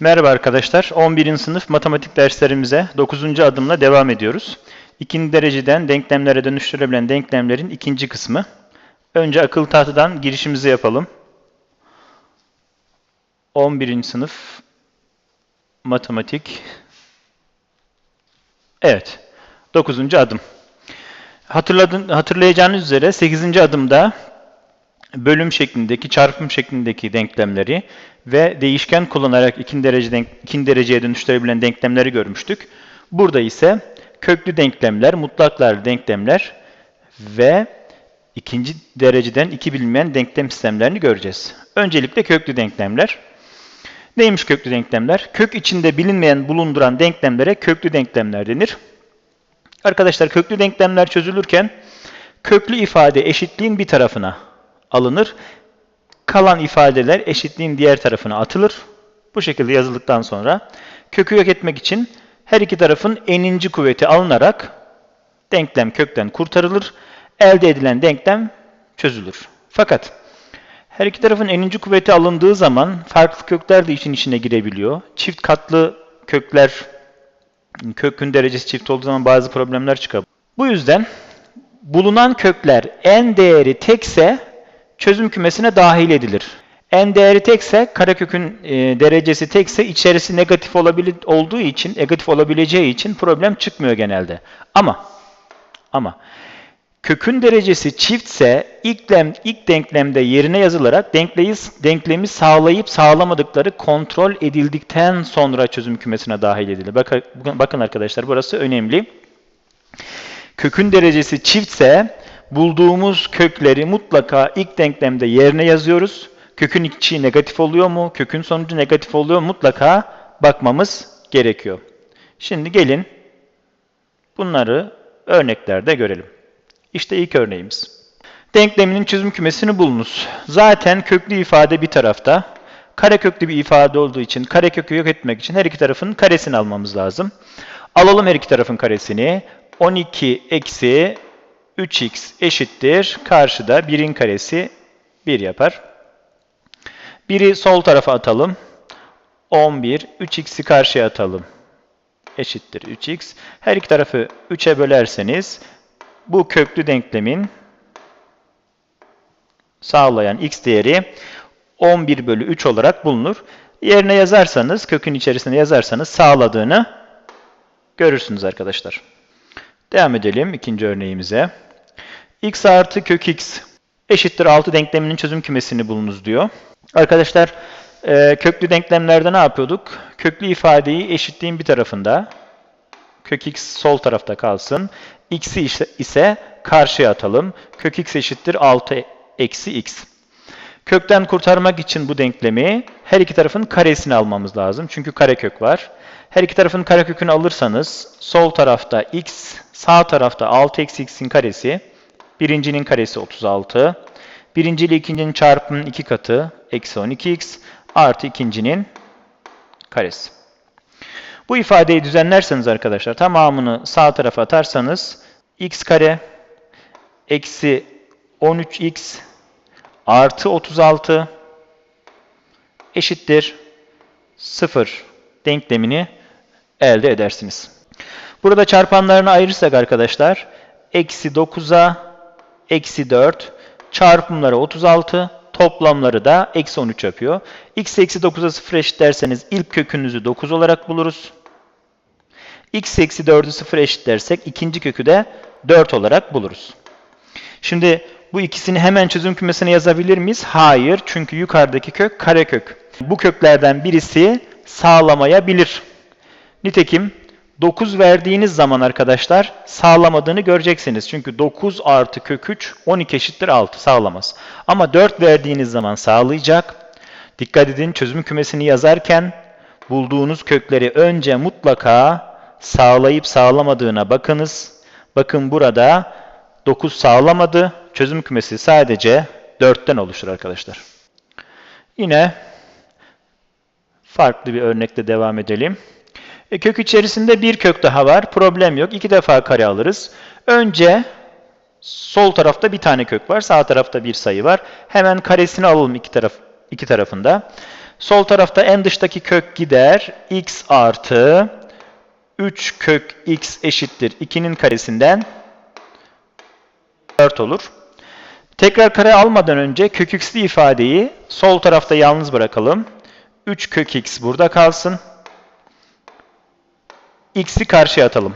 Merhaba arkadaşlar. 11. sınıf matematik derslerimize 9. adımla devam ediyoruz. İkinci dereceden denklemlere dönüştürebilen denklemlerin ikinci kısmı. Önce akıl tahtadan girişimizi yapalım. 11. sınıf matematik. Evet. 9. adım. Hatırladın, hatırlayacağınız üzere 8. adımda bölüm şeklindeki, çarpım şeklindeki denklemleri ve değişken kullanarak ikinci, derece denk, ikinci dereceye dönüştürebilen denklemleri görmüştük. Burada ise köklü denklemler, mutlaklar denklemler ve ikinci dereceden iki bilinmeyen denklem sistemlerini göreceğiz. Öncelikle köklü denklemler. Neymiş köklü denklemler? Kök içinde bilinmeyen bulunduran denklemlere köklü denklemler denir. Arkadaşlar köklü denklemler çözülürken köklü ifade eşitliğin bir tarafına alınır. Kalan ifadeler eşitliğin diğer tarafına atılır. Bu şekilde yazıldıktan sonra kökü yok etmek için her iki tarafın eninci kuvveti alınarak denklem kökten kurtarılır. Elde edilen denklem çözülür. Fakat her iki tarafın eninci kuvveti alındığı zaman farklı kökler de işin içine girebiliyor. Çift katlı kökler, kökün derecesi çift olduğu zaman bazı problemler çıkabilir. Bu yüzden bulunan kökler en değeri tekse çözüm kümesine dahil edilir. En değeri tekse, karekökün e, derecesi tekse içerisi negatif olabili olduğu için, negatif olabileceği için problem çıkmıyor genelde. Ama ama kökün derecesi çiftse ilk, dem, ilk denklemde yerine yazılarak denklemi, denklemi sağlayıp sağlamadıkları kontrol edildikten sonra çözüm kümesine dahil edilir. Bakın, bakın arkadaşlar burası önemli. Kökün derecesi çiftse bulduğumuz kökleri mutlaka ilk denklemde yerine yazıyoruz. Kökün içi negatif oluyor mu? Kökün sonucu negatif oluyor mu? Mutlaka bakmamız gerekiyor. Şimdi gelin bunları örneklerde görelim. İşte ilk örneğimiz. Denkleminin çözüm kümesini bulunuz. Zaten köklü ifade bir tarafta. Kareköklü bir ifade olduğu için karekökü yok etmek için her iki tarafın karesini almamız lazım. Alalım her iki tarafın karesini. 12 eksi 3x eşittir. Karşıda 1'in karesi 1 yapar. 1'i sol tarafa atalım. 11. 3x'i karşıya atalım. Eşittir 3x. Her iki tarafı 3'e bölerseniz bu köklü denklemin sağlayan x değeri 11 bölü 3 olarak bulunur. Yerine yazarsanız, kökün içerisine yazarsanız sağladığını görürsünüz arkadaşlar. Devam edelim ikinci örneğimize. X artı kök x eşittir 6 denkleminin çözüm kümesini bulunuz diyor. Arkadaşlar e, köklü denklemlerde ne yapıyorduk? Köklü ifadeyi eşitliğin bir tarafında, kök x sol tarafta kalsın. x'i ise, ise karşıya atalım. Kök x eşittir 6 eksi x. Kökten kurtarmak için bu denklemi her iki tarafın karesini almamız lazım. Çünkü karekök var. Her iki tarafın karekökünü alırsanız sol tarafta x, sağ tarafta 6 eksi x'in karesi. Birincinin karesi 36. Birinci ile ikincinin çarpımının iki katı eksi 12x artı ikincinin karesi. Bu ifadeyi düzenlerseniz arkadaşlar tamamını sağ tarafa atarsanız x kare eksi 13x artı 36 eşittir 0 denklemini elde edersiniz. Burada çarpanlarını ayırırsak arkadaşlar eksi 9'a eksi 4 çarpımları 36 toplamları da eksi 13 yapıyor. x eksi 9'a 0 eşit derseniz ilk kökünüzü 9 olarak buluruz. x eksi 4'ü 0 eşit dersek ikinci kökü de 4 olarak buluruz. Şimdi bu ikisini hemen çözüm kümesine yazabilir miyiz? Hayır. Çünkü yukarıdaki kök karekök. Bu köklerden birisi sağlamayabilir. Nitekim 9 verdiğiniz zaman arkadaşlar sağlamadığını göreceksiniz. Çünkü 9 artı kök 3 12 eşittir 6 sağlamaz. Ama 4 verdiğiniz zaman sağlayacak. Dikkat edin çözüm kümesini yazarken bulduğunuz kökleri önce mutlaka sağlayıp sağlamadığına bakınız. Bakın burada 9 sağlamadı. Çözüm kümesi sadece 4'ten oluşur arkadaşlar. Yine farklı bir örnekle devam edelim. E, kök içerisinde bir kök daha var. Problem yok. İki defa kare alırız. Önce sol tarafta bir tane kök var. Sağ tarafta bir sayı var. Hemen karesini alalım iki, taraf, iki tarafında. Sol tarafta en dıştaki kök gider. x artı 3 kök x eşittir 2'nin karesinden 4 olur. Tekrar kare almadan önce kök x'li ifadeyi sol tarafta yalnız bırakalım. 3 kök x burada kalsın. X'i karşıya atalım.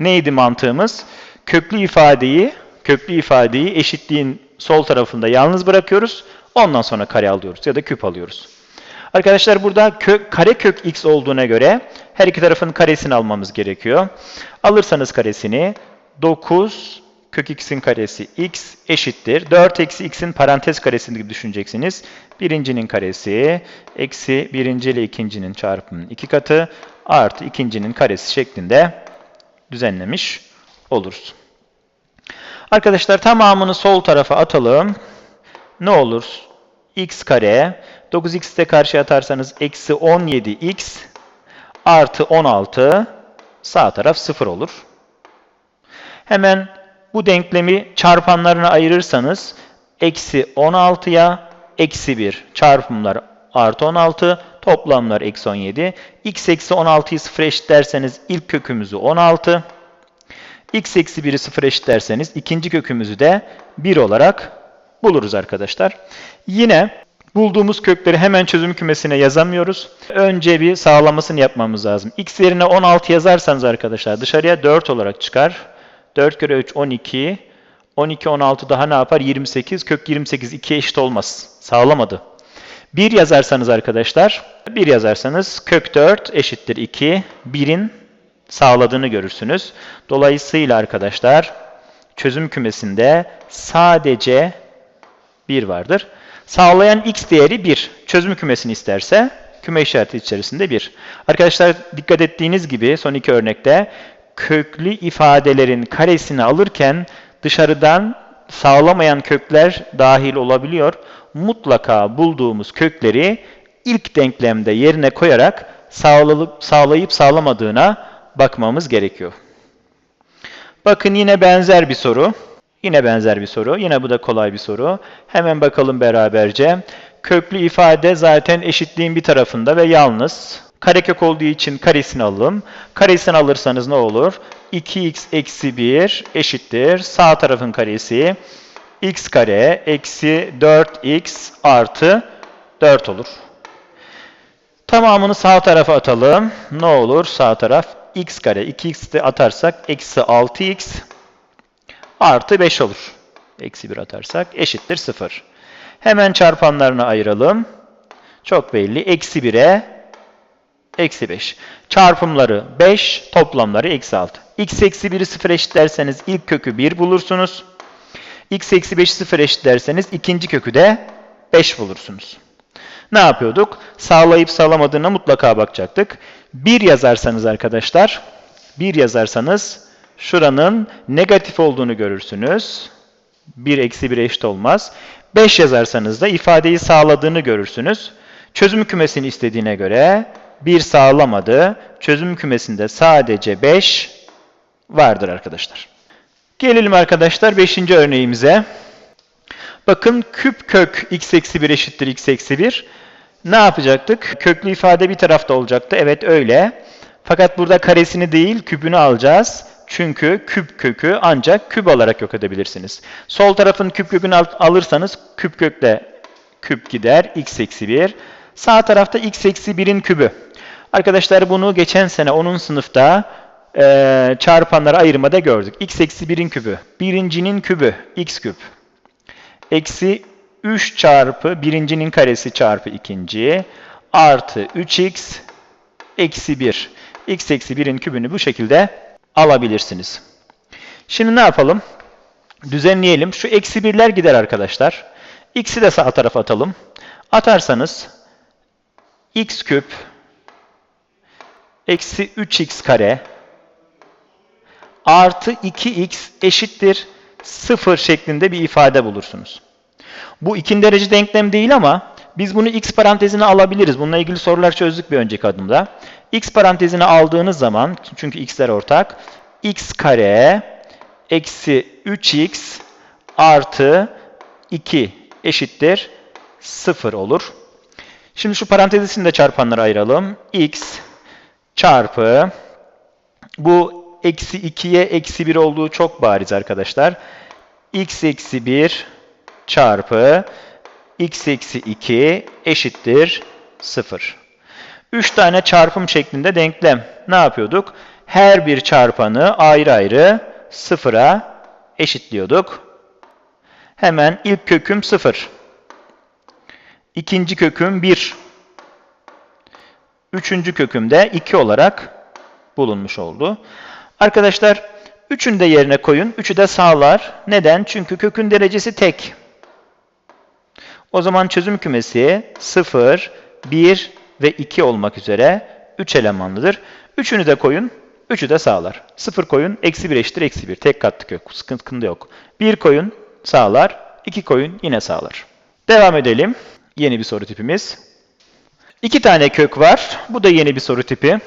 Neydi mantığımız? Köklü ifadeyi, köklü ifadeyi eşitliğin sol tarafında yalnız bırakıyoruz. Ondan sonra kare alıyoruz ya da küp alıyoruz. Arkadaşlar burada kök, kare kök x olduğuna göre her iki tarafın karesini almamız gerekiyor. Alırsanız karesini 9 kök x'in karesi x eşittir. 4 eksi x'in parantez karesi gibi düşüneceksiniz. Birincinin karesi eksi birinci ile ikincinin çarpımının iki katı artı ikincinin karesi şeklinde düzenlemiş oluruz. Arkadaşlar tamamını sol tarafa atalım. Ne olur? x kare 9x'i de karşıya atarsanız eksi 17x artı 16 sağ taraf 0 olur. Hemen bu denklemi çarpanlarına ayırırsanız eksi 16'ya eksi 1 çarpımlar artı 16 toplamlar eksi 17. x eksi 16'yı 0 eşitlerseniz ilk kökümüzü 16. x eksi 1'i 0 eşitlerseniz ikinci kökümüzü de 1 olarak buluruz arkadaşlar. Yine bulduğumuz kökleri hemen çözüm kümesine yazamıyoruz. Önce bir sağlamasını yapmamız lazım. x yerine 16 yazarsanız arkadaşlar dışarıya 4 olarak çıkar. 4 kere 3 12. 12 16 daha ne yapar? 28. Kök 28 2'ye eşit olmaz. Sağlamadı. 1 yazarsanız arkadaşlar 1 yazarsanız kök 4 eşittir 2. 1'in sağladığını görürsünüz. Dolayısıyla arkadaşlar çözüm kümesinde sadece 1 vardır. Sağlayan x değeri 1. Çözüm kümesini isterse küme işareti içerisinde 1. Arkadaşlar dikkat ettiğiniz gibi son iki örnekte köklü ifadelerin karesini alırken dışarıdan sağlamayan kökler dahil olabiliyor. Mutlaka bulduğumuz kökleri ilk denklemde yerine koyarak sağlayıp, sağlayıp sağlamadığına bakmamız gerekiyor. Bakın yine benzer bir soru. Yine benzer bir soru. Yine bu da kolay bir soru. Hemen bakalım beraberce. Köklü ifade zaten eşitliğin bir tarafında ve yalnız. Karekök olduğu için karesini alalım. Karesini alırsanız ne olur? 2x eksi 1 eşittir. Sağ tarafın karesi x kare eksi 4x artı 4 olur. Tamamını sağ tarafa atalım. Ne olur? Sağ taraf x kare. 2x'i atarsak eksi 6x artı 5 olur. Eksi 1 atarsak eşittir 0. Hemen çarpanlarını ayıralım. Çok belli. Eksi 1'e eksi 5. Çarpımları 5, toplamları eksi 6. x eksi 1'i 0 eşitlerseniz ilk kökü 1 bulursunuz. X eksi 5'i 0 eşitlerseniz ikinci kökü de 5 bulursunuz. Ne yapıyorduk? Sağlayıp sağlamadığına mutlaka bakacaktık. 1 yazarsanız arkadaşlar, 1 yazarsanız şuranın negatif olduğunu görürsünüz. 1 eksi 1 eşit olmaz. 5 yazarsanız da ifadeyi sağladığını görürsünüz. Çözüm kümesini istediğine göre 1 sağlamadı. Çözüm kümesinde sadece 5 vardır arkadaşlar. Gelelim arkadaşlar 5. örneğimize. Bakın küp kök x eksi 1 eşittir x eksi 1. Ne yapacaktık? Köklü ifade bir tarafta olacaktı. Evet öyle. Fakat burada karesini değil küpünü alacağız. Çünkü küp kökü ancak küp olarak yok edebilirsiniz. Sol tarafın küp kökünü al alırsanız küp kökle küp gider. x eksi 1. Sağ tarafta x eksi 1'in kübü. Arkadaşlar bunu geçen sene onun sınıfta e, çarpanlara ayırmada gördük. x eksi 1'in kübü. Birincinin kübü x küp. Eksi 3 çarpı birincinin karesi çarpı ikinci artı 3x eksi 1. x eksi 1'in kübünü bu şekilde alabilirsiniz. Şimdi ne yapalım? Düzenleyelim. Şu eksi birler gider arkadaşlar. X'i de sağ tarafa atalım. Atarsanız x küp eksi 3x kare artı 2x eşittir 0 şeklinde bir ifade bulursunuz. Bu ikinci derece denklem değil ama biz bunu x parantezine alabiliriz. Bununla ilgili sorular çözdük bir önceki adımda. x parantezine aldığınız zaman, çünkü x'ler ortak, x kare eksi 3x artı 2 eşittir 0 olur. Şimdi şu parantez içinde çarpanları ayıralım. x çarpı bu eksi 2'ye eksi 1 olduğu çok bariz arkadaşlar. x eksi 1 çarpı x eksi 2 eşittir 0. 3 tane çarpım şeklinde denklem. Ne yapıyorduk? Her bir çarpanı ayrı ayrı sıfıra eşitliyorduk. Hemen ilk köküm 0. İkinci köküm 1. Üçüncü köküm de 2 olarak bulunmuş oldu. Arkadaşlar 3'ünü de yerine koyun. 3'ü de sağlar. Neden? Çünkü kökün derecesi tek. O zaman çözüm kümesi 0, 1 ve 2 olmak üzere 3 elemanlıdır. 3'ünü de koyun. 3'ü de sağlar. 0 koyun. Eksi 1 eşittir eksi 1. Tek katlı kök. Sıkıntı yok. 1 koyun sağlar. 2 koyun yine sağlar. Devam edelim. Yeni bir soru tipimiz. 2 tane kök var. Bu da yeni bir soru tipi.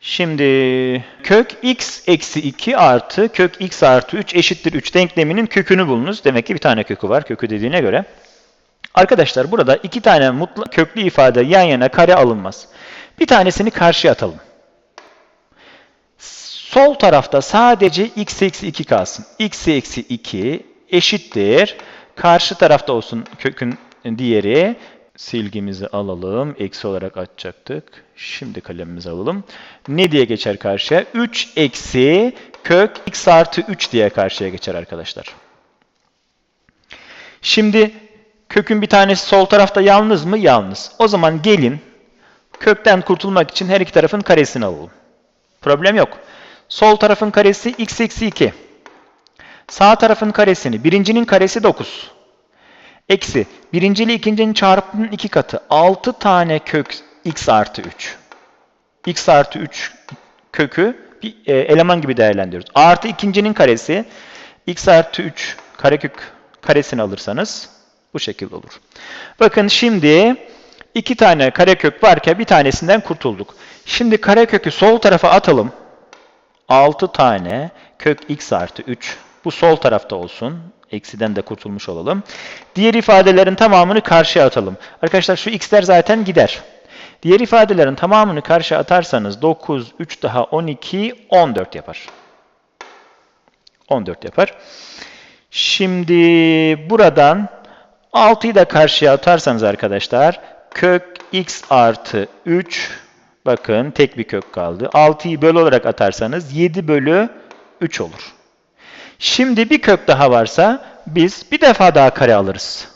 Şimdi kök x eksi 2 artı kök x artı 3 eşittir 3 denkleminin kökünü bulunuz. Demek ki bir tane kökü var kökü dediğine göre. Arkadaşlar burada iki tane mutlu köklü ifade yan yana kare alınmaz. Bir tanesini karşıya atalım. Sol tarafta sadece x eksi 2 kalsın. x eksi 2 eşittir. Karşı tarafta olsun kökün diğeri. Silgimizi alalım. Eksi olarak açacaktık. Şimdi kalemimizi alalım. Ne diye geçer karşıya? 3 eksi kök x artı 3 diye karşıya geçer arkadaşlar. Şimdi kökün bir tanesi sol tarafta yalnız mı? Yalnız. O zaman gelin kökten kurtulmak için her iki tarafın karesini alalım. Problem yok. Sol tarafın karesi x eksi 2. Sağ tarafın karesini. Birincinin karesi 9. Eksi. Birinci ikincinin çarpımının iki katı. 6 tane kök x artı 3. x artı 3 kökü bir e, eleman gibi değerlendiriyoruz. Artı ikincinin karesi. x artı 3 karekök karesini alırsanız bu şekilde olur. Bakın şimdi iki tane karekök varken bir tanesinden kurtulduk. Şimdi karekökü sol tarafa atalım. 6 tane kök x artı 3. Bu sol tarafta olsun. Eksiden de kurtulmuş olalım. Diğer ifadelerin tamamını karşıya atalım. Arkadaşlar şu x'ler zaten gider. Diğer ifadelerin tamamını karşıya atarsanız 9, 3 daha 12, 14 yapar. 14 yapar. Şimdi buradan 6'yı da karşıya atarsanız arkadaşlar kök x artı 3 bakın tek bir kök kaldı. 6'yı böl olarak atarsanız 7 bölü 3 olur. Şimdi bir kök daha varsa biz bir defa daha kare alırız.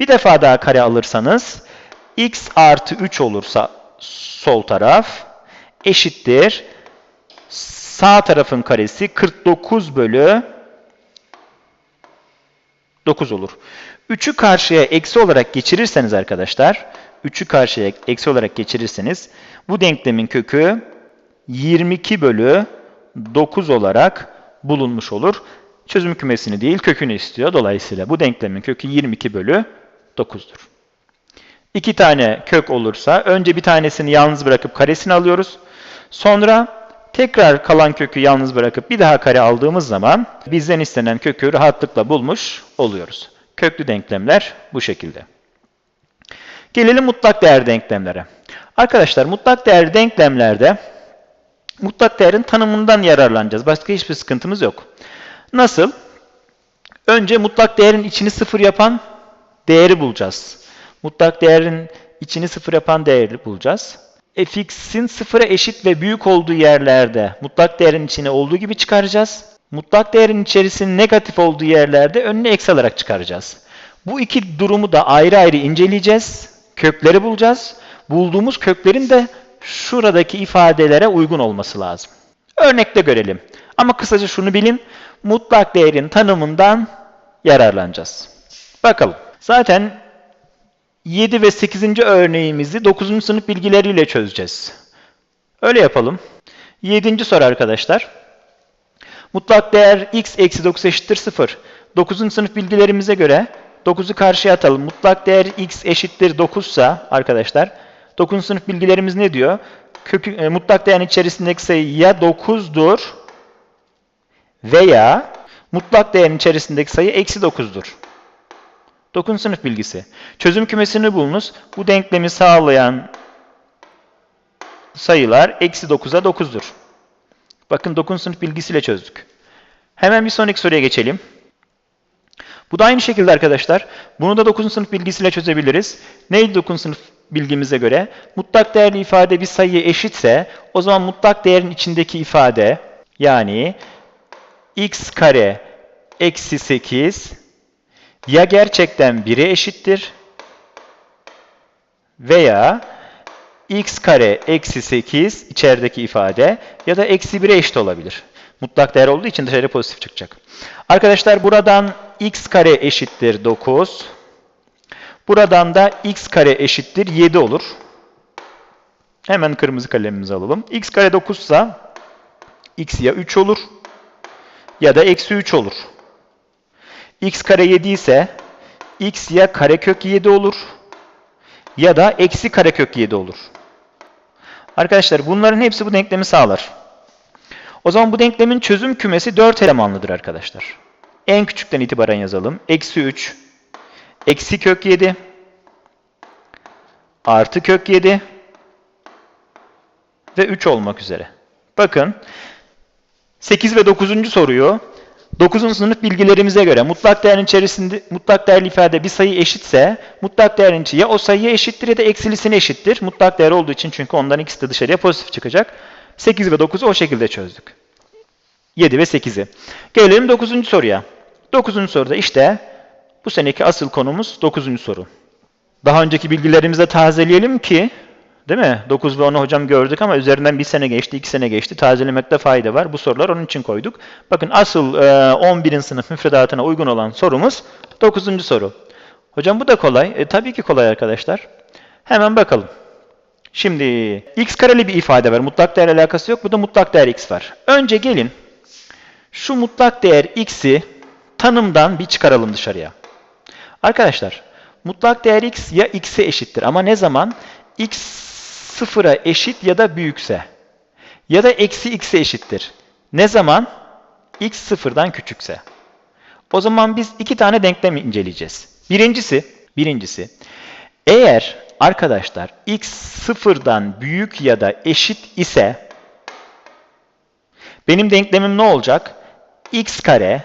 Bir defa daha kare alırsanız x artı 3 olursa sol taraf eşittir. Sağ tarafın karesi 49 bölü 9 olur. 3'ü karşıya eksi olarak geçirirseniz arkadaşlar, 3'ü karşıya eksi olarak geçirirseniz bu denklemin kökü 22 bölü 9 olarak bulunmuş olur. Çözüm kümesini değil kökünü istiyor. Dolayısıyla bu denklemin kökü 22 bölü 9'dur. İki tane kök olursa önce bir tanesini yalnız bırakıp karesini alıyoruz. Sonra tekrar kalan kökü yalnız bırakıp bir daha kare aldığımız zaman bizden istenen kökü rahatlıkla bulmuş oluyoruz. Köklü denklemler bu şekilde. Gelelim mutlak değer denklemlere. Arkadaşlar mutlak değer denklemlerde mutlak değerin tanımından yararlanacağız. Başka hiçbir sıkıntımız yok. Nasıl? Önce mutlak değerin içini sıfır yapan değeri bulacağız. Mutlak değerin içini sıfır yapan değeri bulacağız. fx'in sıfıra eşit ve büyük olduğu yerlerde mutlak değerin içine olduğu gibi çıkaracağız. Mutlak değerin içerisinin negatif olduğu yerlerde önüne eksi alarak çıkaracağız. Bu iki durumu da ayrı ayrı inceleyeceğiz. Kökleri bulacağız. Bulduğumuz köklerin de şuradaki ifadelere uygun olması lazım. Örnekle görelim. Ama kısaca şunu bilin. Mutlak değerin tanımından yararlanacağız. Bakalım. Zaten 7 ve 8. örneğimizi 9. sınıf bilgileriyle çözeceğiz. Öyle yapalım. 7. soru arkadaşlar. Mutlak değer x eksi 9 eşittir 0. 9. sınıf bilgilerimize göre 9'u karşıya atalım. Mutlak değer x eşittir 9 ise arkadaşlar 9. sınıf bilgilerimiz ne diyor? Kökü, e, mutlak değerin içerisindeki sayı ya 9'dur veya mutlak değerin içerisindeki sayı eksi 9'dur. 9. sınıf bilgisi. Çözüm kümesini bulunuz. Bu denklemi sağlayan sayılar eksi 9'a 9'dur. Bakın 9. sınıf bilgisiyle çözdük. Hemen bir sonraki soruya geçelim. Bu da aynı şekilde arkadaşlar. Bunu da 9. sınıf bilgisiyle çözebiliriz. Neydi 9. sınıf bilgimize göre? Mutlak değerli ifade bir sayıya eşitse o zaman mutlak değerin içindeki ifade yani x kare eksi 8 ya gerçekten 1'e eşittir veya x kare eksi 8 içerideki ifade ya da eksi 1'e eşit olabilir. Mutlak değer olduğu için dışarıya pozitif çıkacak. Arkadaşlar buradan x kare eşittir 9. Buradan da x kare eşittir 7 olur. Hemen kırmızı kalemimizi alalım. x kare 9 ise x ya 3 olur ya da eksi 3 olur. x kare 7 ise x ya karekök 7 olur ya da eksi karekök 7 olur. Arkadaşlar bunların hepsi bu denklemi sağlar. O zaman bu denklemin çözüm kümesi 4 elemanlıdır arkadaşlar. En küçükten itibaren yazalım. Eksi 3, eksi kök 7, artı kök 7 ve 3 olmak üzere. Bakın 8 ve 9. soruyu 9. sınıf bilgilerimize göre mutlak değerin içerisinde mutlak değerli ifade bir sayı eşitse mutlak değerin içi ya o sayıya eşittir ya da eksilisine eşittir. Mutlak değer olduğu için çünkü ondan ikisi de dışarıya pozitif çıkacak. 8 ve 9'u o şekilde çözdük. 7 ve 8'i. Gelelim 9. soruya. 9. soruda işte bu seneki asıl konumuz 9. soru. Daha önceki bilgilerimizi tazeleyelim ki Değil mi? 9 ve 10'u hocam gördük ama üzerinden bir sene geçti, iki sene geçti. Tazelemekte fayda var. Bu sorular onun için koyduk. Bakın asıl e, 11. sınıf müfredatına uygun olan sorumuz 9. soru. Hocam bu da kolay. E, tabii ki kolay arkadaşlar. Hemen bakalım. Şimdi x kareli bir ifade var. Mutlak değer alakası yok. Bu da mutlak değer x var. Önce gelin şu mutlak değer x'i tanımdan bir çıkaralım dışarıya. Arkadaşlar mutlak değer x ya x'e eşittir ama ne zaman? x sıfıra eşit ya da büyükse ya da eksi x'e eşittir. Ne zaman? x sıfırdan küçükse. O zaman biz iki tane denklem inceleyeceğiz. Birincisi, birincisi eğer arkadaşlar x sıfırdan büyük ya da eşit ise benim denklemim ne olacak? x kare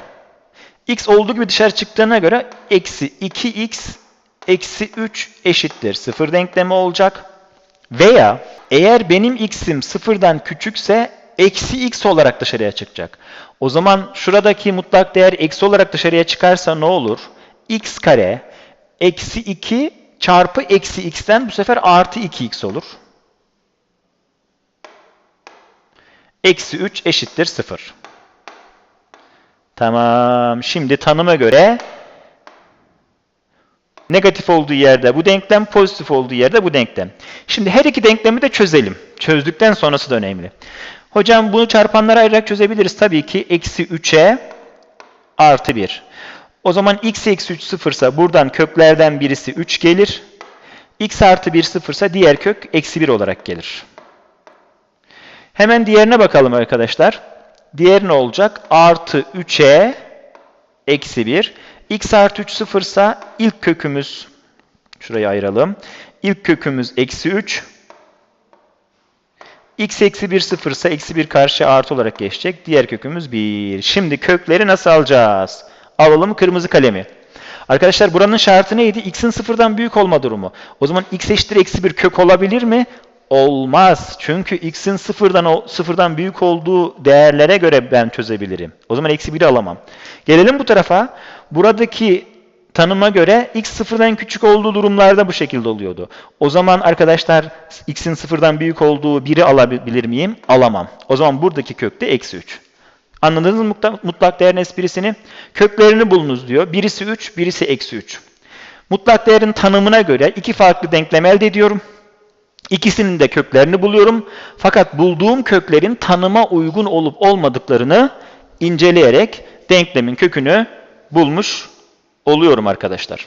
x olduğu gibi dışarı çıktığına göre eksi 2x eksi 3 eşittir. Sıfır denklemi olacak. Veya eğer benim x'im sıfırdan küçükse eksi x olarak dışarıya çıkacak. O zaman şuradaki mutlak değer eksi olarak dışarıya çıkarsa ne olur? x kare eksi 2 çarpı eksi x'ten bu sefer artı 2x olur. Eksi 3 eşittir 0. Tamam. Şimdi tanıma göre negatif olduğu yerde bu denklem, pozitif olduğu yerde bu denklem. Şimdi her iki denklemi de çözelim. Çözdükten sonrası da önemli. Hocam bunu çarpanlara ayırarak çözebiliriz. Tabii ki eksi 3'e artı 1. O zaman x eksi 3 sıfırsa buradan köklerden birisi 3 gelir. x artı 1 sıfırsa diğer kök eksi 1 olarak gelir. Hemen diğerine bakalım arkadaşlar. Diğer ne olacak? Artı 3'e eksi 1. x artı 3 sıfırsa ilk kökümüz, şurayı ayıralım. İlk kökümüz eksi 3. x eksi 1 sıfırsa eksi 1 karşı artı olarak geçecek. Diğer kökümüz 1. Şimdi kökleri nasıl alacağız? Alalım kırmızı kalemi. Arkadaşlar buranın şartı neydi? x'in sıfırdan büyük olma durumu. O zaman x eşittir eksi 1 kök olabilir mi? Olmaz. Çünkü x'in sıfırdan, sıfırdan büyük olduğu değerlere göre ben çözebilirim. O zaman eksi 1'i alamam. Gelelim bu tarafa. Buradaki tanıma göre x sıfırdan küçük olduğu durumlarda bu şekilde oluyordu. O zaman arkadaşlar x'in sıfırdan büyük olduğu 1'i alabilir miyim? Alamam. O zaman buradaki kök de eksi 3. Anladınız mı mutlak değerin esprisini? Köklerini bulunuz diyor. Birisi 3, birisi eksi 3. Mutlak değerin tanımına göre iki farklı denklem elde ediyorum. İkisinin de köklerini buluyorum. Fakat bulduğum köklerin tanıma uygun olup olmadıklarını inceleyerek denklemin kökünü bulmuş oluyorum arkadaşlar.